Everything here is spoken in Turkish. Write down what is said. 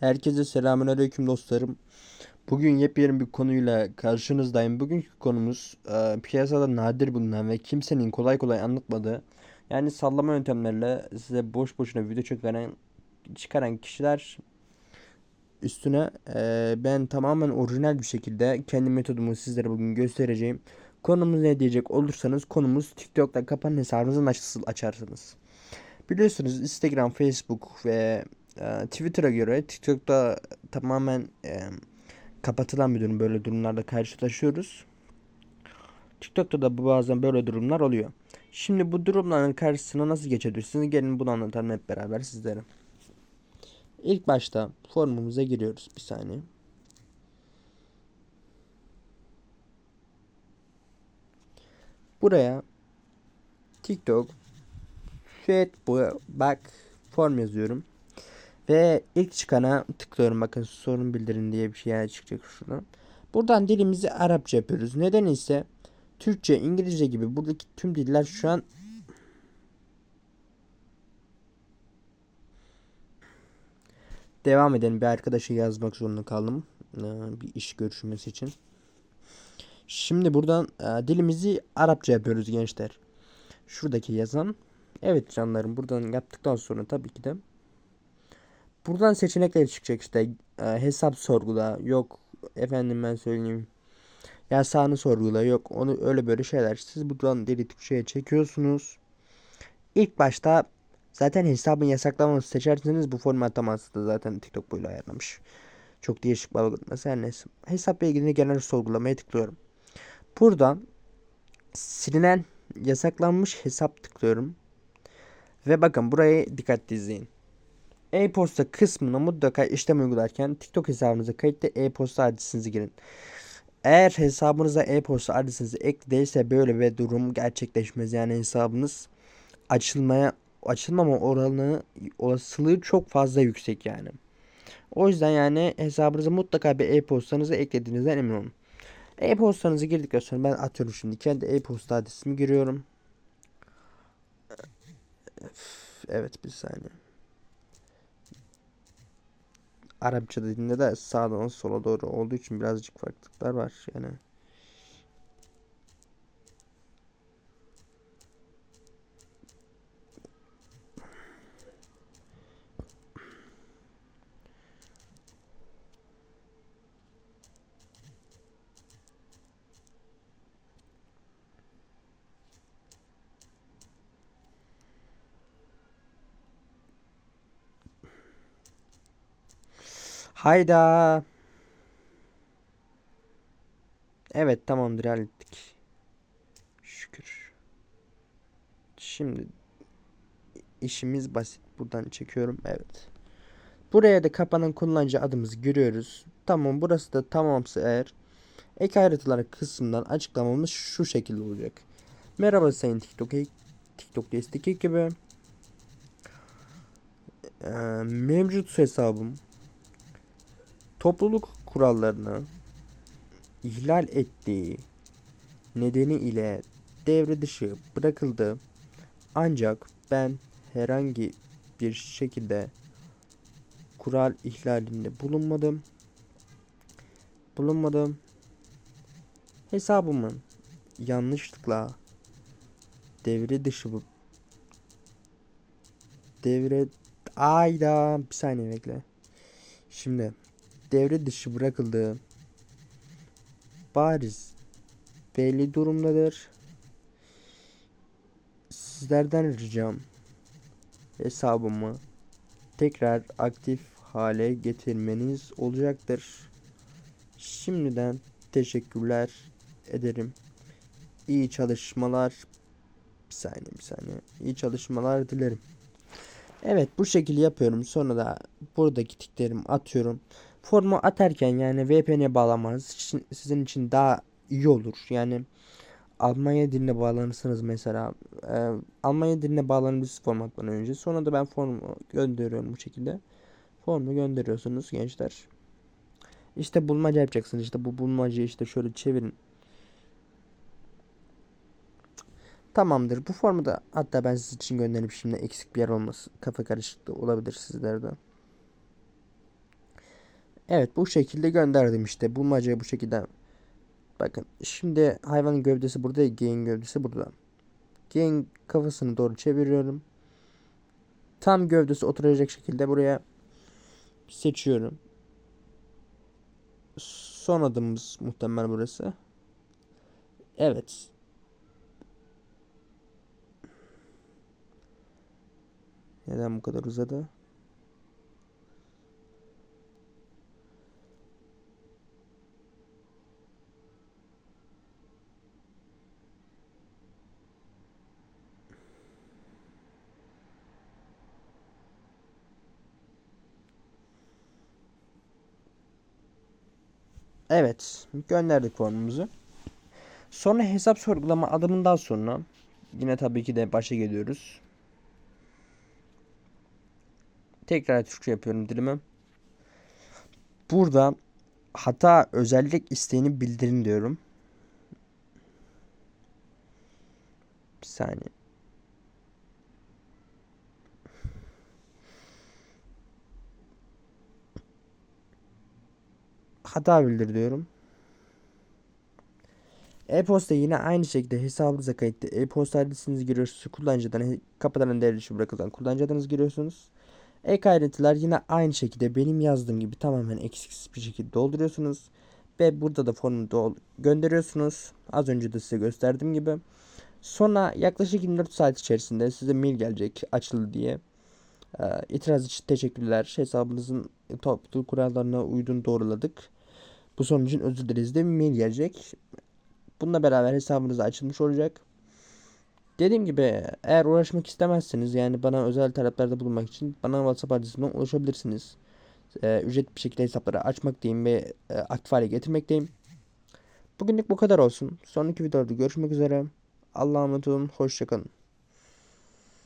Herkese selamünaleyküm dostlarım. Bugün yepyeni bir konuyla karşınızdayım. Bugünkü konumuz e, piyasada nadir bulunan ve kimsenin kolay kolay anlatmadığı yani sallama yöntemlerle size boş boşuna video çıkaran çıkaran kişiler üstüne e, ben tamamen orijinal bir şekilde kendi metodumu sizlere bugün göstereceğim. Konumuz ne diyecek olursanız konumuz TikTok'ta kapanan hesabınızı nasıl açarsınız. Biliyorsunuz Instagram, Facebook ve e, Twitter'a göre TikTok'ta tamamen e, kapatılan bir durum. Böyle durumlarda karşılaşıyoruz. TikTok'ta da bazen böyle durumlar oluyor. Şimdi bu durumların karşısına nasıl geçebilirsiniz? Gelin bunu anlatalım hep beraber sizlere. İlk başta formumuza giriyoruz. Bir saniye. Buraya TikTok Feedback form yazıyorum. Ve ilk çıkana tıklıyorum. Bakın sorun bildirin diye bir şey çıkacak şuradan. Buradan dilimizi Arapça yapıyoruz. Neden ise Türkçe, İngilizce gibi buradaki tüm diller şu an devam edelim. Bir arkadaşı yazmak zorunda kaldım. Ee, bir iş görüşmesi için. Şimdi buradan e, dilimizi Arapça yapıyoruz gençler. Şuradaki yazan. Evet canlarım buradan yaptıktan sonra tabii ki de buradan seçenekler çıkacak işte e, hesap sorgula yok efendim ben söyleyeyim yasağını sorgula yok onu öyle böyle şeyler siz buradan deli Türkçe'ye çekiyorsunuz. İlk başta zaten hesabın yasaklaması seçerseniz bu formatlaması da zaten TikTok böyle ayarlamış. Çok değişik bir algoritması her neyse. Hesapla ilgili genel sorgulamaya tıklıyorum. Buradan silinen yasaklanmış hesap tıklıyorum. Ve bakın burayı dikkatli izleyin. E-posta kısmına mutlaka işlem uygularken TikTok hesabınıza kayıtlı e-posta adresinizi girin. Eğer hesabınıza e-posta adresinizi ek değilse böyle bir durum gerçekleşmez. Yani hesabınız açılmaya açılmama oranı olasılığı çok fazla yüksek yani. O yüzden yani hesabınıza mutlaka bir e-postanızı eklediğinizden emin olun. E-postanızı girdikten sonra ben atıyorum şimdi kendi e-posta adresimi giriyorum. Evet bir saniye. Arapça dediğinde de sağdan sola doğru olduğu için birazcık farklılıklar var yani. Hayda. Evet tamamdır hallettik. Şükür. Şimdi işimiz basit. Buradan çekiyorum. Evet. Buraya da kapanan kullanıcı adımızı giriyoruz. Tamam burası da tamamsa eğer ek ayrıntılar kısmından açıklamamız şu şekilde olacak. Merhaba sayın TikTok TikTok destek ekibi. Ee, mevcut hesabım topluluk kurallarını ihlal ettiği nedeni ile devre dışı bırakıldı. Ancak ben herhangi bir şekilde kural ihlalinde bulunmadım. Bulunmadım. Hesabımın yanlışlıkla devre dışı devre ayda bir saniye bekle. Şimdi devre dışı bırakıldığı bariz belli durumdadır. Sizlerden ricam hesabımı tekrar aktif hale getirmeniz olacaktır. Şimdiden teşekkürler ederim. İyi çalışmalar. Bir saniye bir saniye. İyi çalışmalar dilerim. Evet bu şekilde yapıyorum. Sonra da buradaki tiklerimi atıyorum formu atarken yani VPN'e bağlamanız sizin için daha iyi olur. Yani Almanya diline bağlanırsınız mesela. E, Almanya diline bağlanabilirsiniz formattan önce. Sonra da ben formu gönderiyorum bu şekilde. Formu gönderiyorsunuz gençler. İşte bulmaca yapacaksınız. İşte bu bulmacayı işte şöyle çevirin. Tamamdır. Bu formu da hatta ben sizin için gönderip şimdi eksik bir yer olması kafa karışıklığı olabilir sizlerde. Evet bu şekilde gönderdim işte. Bulmacayı bu şekilde. Bakın şimdi hayvanın gövdesi burada. Geyin gövdesi burada. Geyin kafasını doğru çeviriyorum. Tam gövdesi oturacak şekilde buraya seçiyorum. Son adımımız muhtemelen burası. Evet. Neden bu kadar uzadı? Evet, gönderdik formumuzu. Sonra hesap sorgulama adımından sonra yine tabii ki de başa geliyoruz. Tekrar Türkçe yapıyorum dilimi. Burada hata özellik isteğini bildirin diyorum. Bir saniye. Hata bildir diyorum. E-posta yine aynı şekilde hesabınıza kayıtlı e-posta adresinizi giriyorsunuz. Kullanıcıdan kapıdan devre dışı bırakılan kullanıcı adınızı giriyorsunuz. Ek ayrıntılar yine aynı şekilde benim yazdığım gibi tamamen eksiksiz bir şekilde dolduruyorsunuz. Ve burada da formu gönderiyorsunuz. Az önce de size gösterdiğim gibi. Sonra yaklaşık 24 saat içerisinde size mail gelecek açıldı diye. Ee, itiraz için teşekkürler. Hesabınızın toplu kurallarına uyduğunu doğruladık. Bu sonucun özür dileriz de mail gelecek. Bununla beraber hesabınız açılmış olacak. Dediğim gibi eğer uğraşmak istemezseniz yani bana özel taleplerde bulunmak için bana WhatsApp adresimden ulaşabilirsiniz. Ee, ücretli bir şekilde hesapları açmaktayım ve e, aktif hale getirmekteyim. Bugünlük bu kadar olsun. Sonraki videoda görüşmek üzere. Allah'a emanet olun. Hoşçakalın.